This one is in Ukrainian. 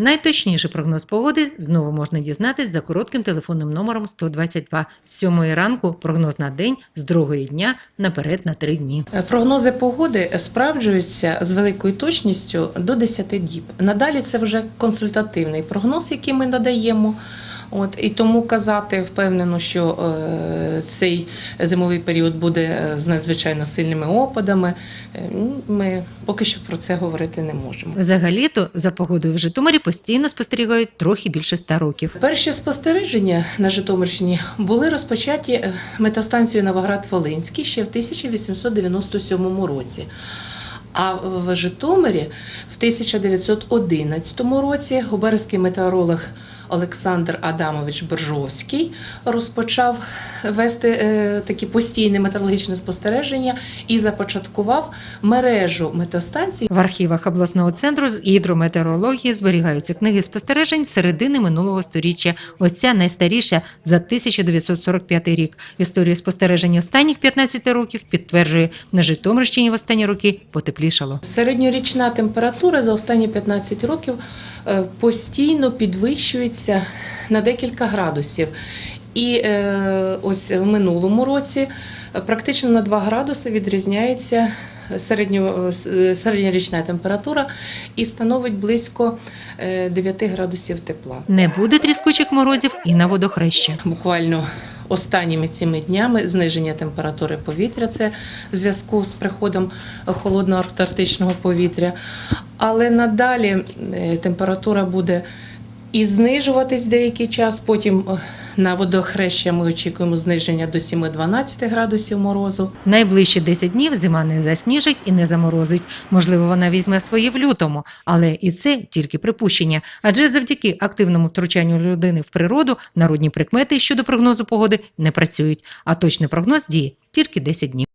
Найточніший прогноз погоди знову можна дізнатись за коротким телефонним номером 122. З 7 ранку прогноз на день, з другої дня наперед на 3 дні. Е, Прогнози погоди справджуються з великою точністю до 10 діб. Надалі це вже консультативний прогноз, який ми надаємо. От і тому казати впевнено, що е, цей зимовий період буде е, з надзвичайно сильними опадами. е, Ми поки що про це говорити не можемо. Взагалі-то за погодою в Житомирі постійно спостерігають трохи більше 100 років. Перші спостереження на Житомирщині були розпочаті е, метеостанцією Новоград-Волинський ще в 1897 році. А в Житомирі в 1911 році губернський метеоролог Олександр Адамович Боржовський розпочав вести е, такі постійні метеорологічні спостереження і започаткував мережу метеостанцій В архівах обласного центру з гідрометеорології зберігаються книги спостережень середини минулого сторіччя. Ось ця найстаріша за 1945 рік. Історія спостережень останніх 15 років підтверджує, на Житомирщині в останні роки потеплішало. Середньорічна температура за останні 15 років е, постійно підвищується на декілька градусів. І е, ось в минулому році е, практично на 2 градуси відрізняється середньо, е, середньорічна температура і становить близько е, 9 градусів тепла. Не буде тріскучих морозів і на водохреща. Буквально останніми цими днями зниження температури повітря це в зв'язку з приходом холодного арктичного повітря. Але надалі е, температура буде і знижуватись деякий час. Потім е, на водохреща ми очікуємо зниження до 7-12 градусів морозу. Найближчі 10 днів зима не засніжить і не заморозить. Можливо, вона візьме своє в лютому, але і це тільки припущення. Адже завдяки активному втручанню людини в природу народні прикмети щодо прогнозу погоди не працюють, а точний прогноз діє тільки 10 днів.